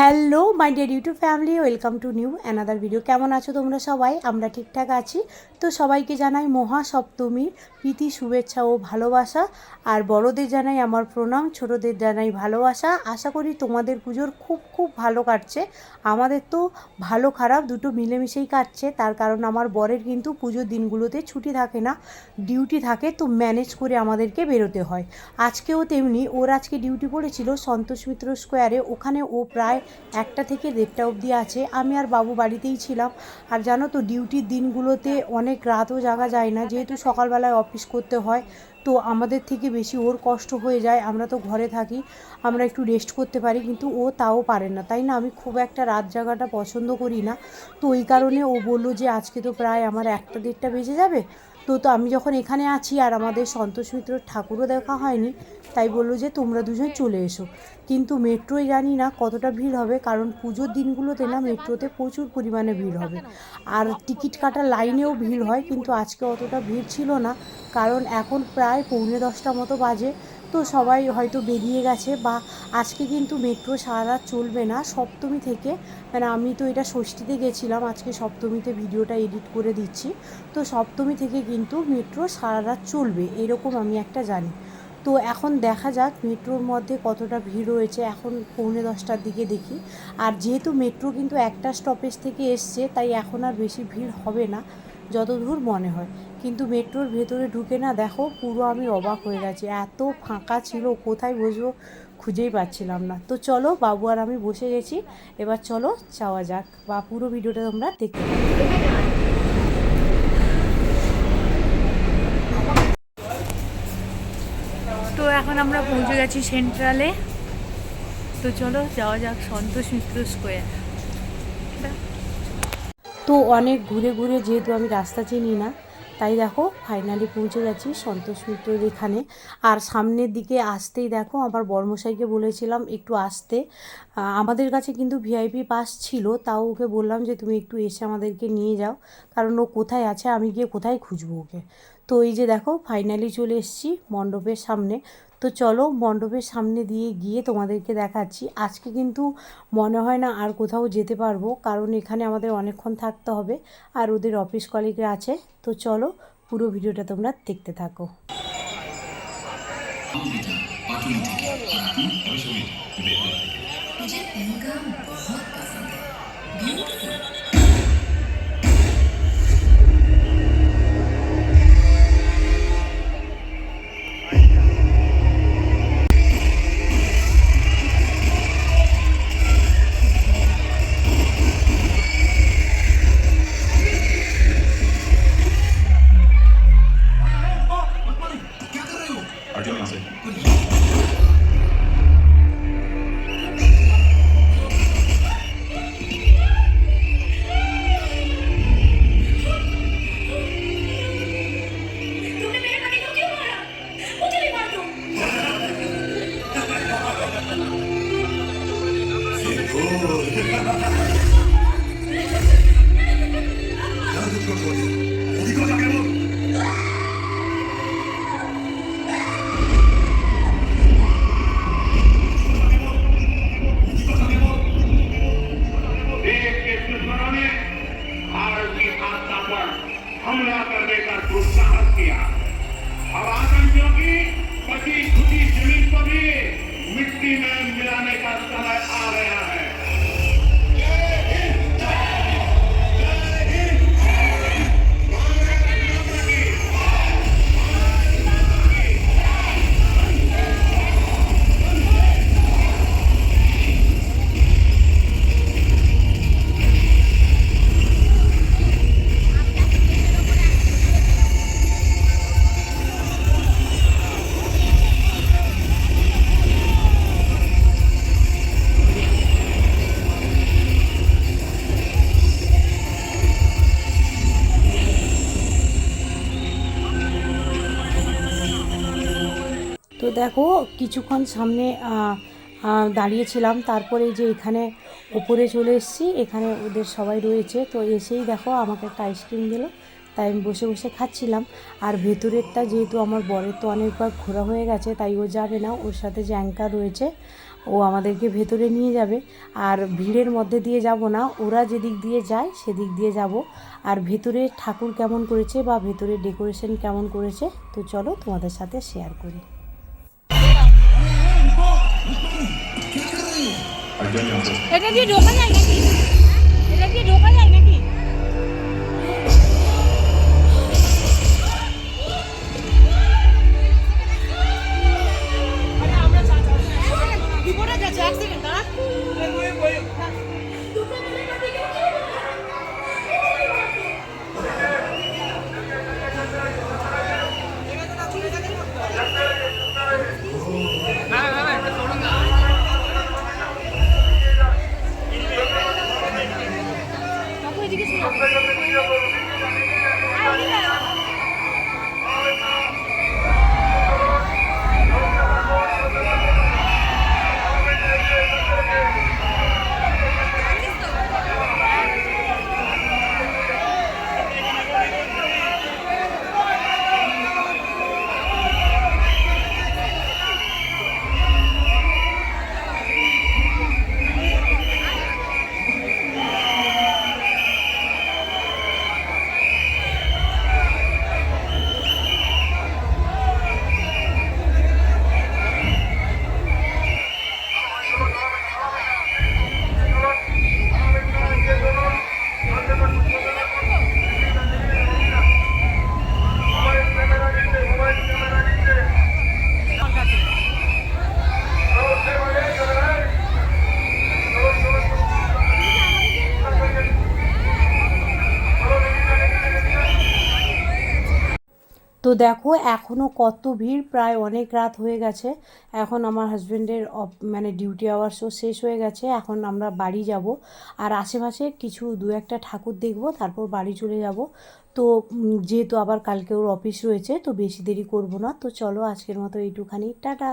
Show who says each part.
Speaker 1: Hello my dear YouTube family welcome to new another video কেমন আছো তোমরা সবাই? আমরা ঠিকঠাক আছি। তো সবাইকে জানাই মহা সপ্তমীর প্রীতি, শুভেচ্ছা ও ভালোবাসা। আর বড়দের জানাই আমার প্রণাম, ছোটদের জানাই ভালোবাসা। আশা করি তোমাদের পুজোর খুব খুব ভালো কাটছে। আমাদের তো ভালো খারাপ, দুটো মিলেমিশেই কাটছে। তার কারণ আমার বরের কিন্তু পুজোর দিনগুলোতে ছুটি থাকে না, ডিউটি থাকে, তো ম্যানেজ করে আমাদেরকে বেরোতে হয়। আজকেও তেমনি ওর আজকে ডিউটি পড়েছিল সন্তোষ মিত্র স্কোয়ারে। ওখানে ও প্রায় একটা থেকে দেড়টা অবধি আছে। আমি আর বাবু বাড়িতেই ছিলাম। আর জানো তো, ডিউটির দিনগুলোতে অনেক রাতও জাগা যায় না। যেহেতু সকালবেলায় অফিস করতে হয়, তো আমাদের থেকে বেশি ওর কষ্ট হয়ে যায়। আমরা তো ঘরে থাকি, আমরা একটু রেস্ট করতে পারি, কিন্তু ও তাও পারে না। তাই না, আমি খুব একটা রাত জাগাটা পছন্দ করি না। তো ওই কারণে ও বলল যে, আজকে তো প্রায় আমার একটা দেড়টা বেজে যাবে। তো তো আমি যখন এখানে আছি আর আমাদের সন্তোষ মিত্র ঠাকুরও দেখা হয়নি, তাই বলল যে তোমরা দুজন চলে এসো। কিন্তু মেট্রোয় জানি না কতটা ভিড় হবে, কারণ পুজোর দিনগুলোতে না মেট্রোতে প্রচুর পরিমাণে ভিড় হবে। আর টিকিট কাটার লাইনেও ভিড় হয়, কিন্তু আজকে অতটা ভিড় ছিল না, কারণ এখন প্রায় পৌনে দশটা মতো বাজে। তো সবাই হয়তো বেরিয়ে গেছে বা আজকে কিন্তু মেট্রো সারা রাত চলবে না, সপ্তমী থেকে। মানে আমি তো এটা ষষ্ঠীতে গেছিলাম, আজকে সপ্তমীতে ভিডিওটা এডিট করে দিচ্ছি। তো সপ্তমী থেকে কিন্তু মেট্রো সারা রাত চলবে, এরকম আমি একটা জানি। তো এখন দেখা যাক মেট্রোর মধ্যে কতটা ভিড় রয়েছে, এখন পৌনে দশটার দিকে দেখি। আর যেহেতু মেট্রো কিন্তু একটা স্টপেজ থেকে এসছে, তাই এখন আর বেশি ভিড় হবে না। যতদূর মনে হয়। কিন্তু মেট্রোর ভেতরে ঢুকে না দেখো, পুরো আমি অবাক হয়ে গেছি। এত ফাঁকা ছিল, কোথায় বসবো খুঁজেই পাচ্ছিলাম না। তো চলো, বাবু আর আমি বসে গেছি। এবার চলো, যাওয়া যাক। বা পুরো ভিডিওটা তোমরা দেখতে তো এখন আমরা পৌঁছে গেছি সেন্ট্রালে তো চলো, যাওয়া যাক সন্তোষ মিত্র স্কোয়ার তো অনেক ঘুরে ঘুরে যেহেতু আমি রাস্তা চিনি না, তাই দেখো ফাইনালি পৌঁছে যাচ্ছি সন্তোষ মিত্রের এখানে। আর সামনের দিকে আসতেই দেখো আমার বর্মশাইকে বলেছিলাম একটু আসতে। আমাদের কাছে কিন্তু ভিআইপি পাস ছিল, তাও ওকে বললাম যে তুমি একটু এসে আমাদেরকে নিয়ে যাও, কারণ ও কোথায় আছে, আমি গিয়ে কোথায় খুঁজবো ওকে। তো এই যে দেখো ফাইনালি চলে এসেছি মণ্ডপের সামনে তো চলো মণ্ডপের সামনে দিয়ে গিয়ে তোমাদেরকে দেখাচ্ছি আজকে কিন্তু মনে হয় না আর কোথাও যেতে পারবো কারণ এখানে আমাদের অনেকক্ষণ থাকতে হবে আর ওদের অফিস কলিগরা আছে তো চলো পুরো ভিডিওটা তোমরা দেখতে থাকো
Speaker 2: मुझे इनका बहुत पसंद है ब्यूटीफुल
Speaker 3: っております。हमला करने का दुस्साहस किया। अब आतंकियों की बची छुटी ज़मीन को भी मिट्टी में मिलाने का समय आ गया। है
Speaker 1: দেখো, কিছুক্ষণ সামনে দাঁড়িয়েছিলাম। তারপরে যে এখানে ওপরে চলে এসেছি, এখানে ওদের সবাই রয়েছে। তো এসেই দেখো, আমাকে একটা আইসক্রিম দিল, তাই আমি বসে বসে খাচ্ছিলাম। আর ভেতরেরটা যেহেতু আমার বরের তো অনেকবার ঘোরা হয়ে গেছে, তাই ও যাবে না। ওর সাথে যে অ্যাঙ্কার রয়েছে, ও আমাদেরকে ভেতরে নিয়ে যাবে। আর ভিড়ের মধ্যে দিয়ে যাব না, ওরা যেদিক দিয়ে যায়, সেদিক দিয়ে যাব। আর ভেতরে ঠাকুর কেমন করেছে বা ভেতরে ডেকোরেশন কেমন করেছে, তো চলো তোমাদের সাথে শেয়ার করি।
Speaker 2: এটা দিয়ে ঢোকা যায় নাকি এটা দিয়ে ঢোকা যায় নাকি
Speaker 1: তো দেখো এখনও কত ভিড়, প্রায় অনেক রাত হয়ে গেছে। এখন আমার হাজব্যান্ডের মানে ডিউটি আওয়ার্সও শেষ হয়ে গেছে। এখন আমরা বাড়ি যাব। আর আশেপাশে কিছু দু একটা ঠাকুর দেখব, তারপর বাড়ি চলে যাব। তো যেহেতু আবার কালকে ওর অফিস রয়েছে, তো বেশি দেরি করব না। তো চলো আজকের মতো এইটুখানি। টাটা!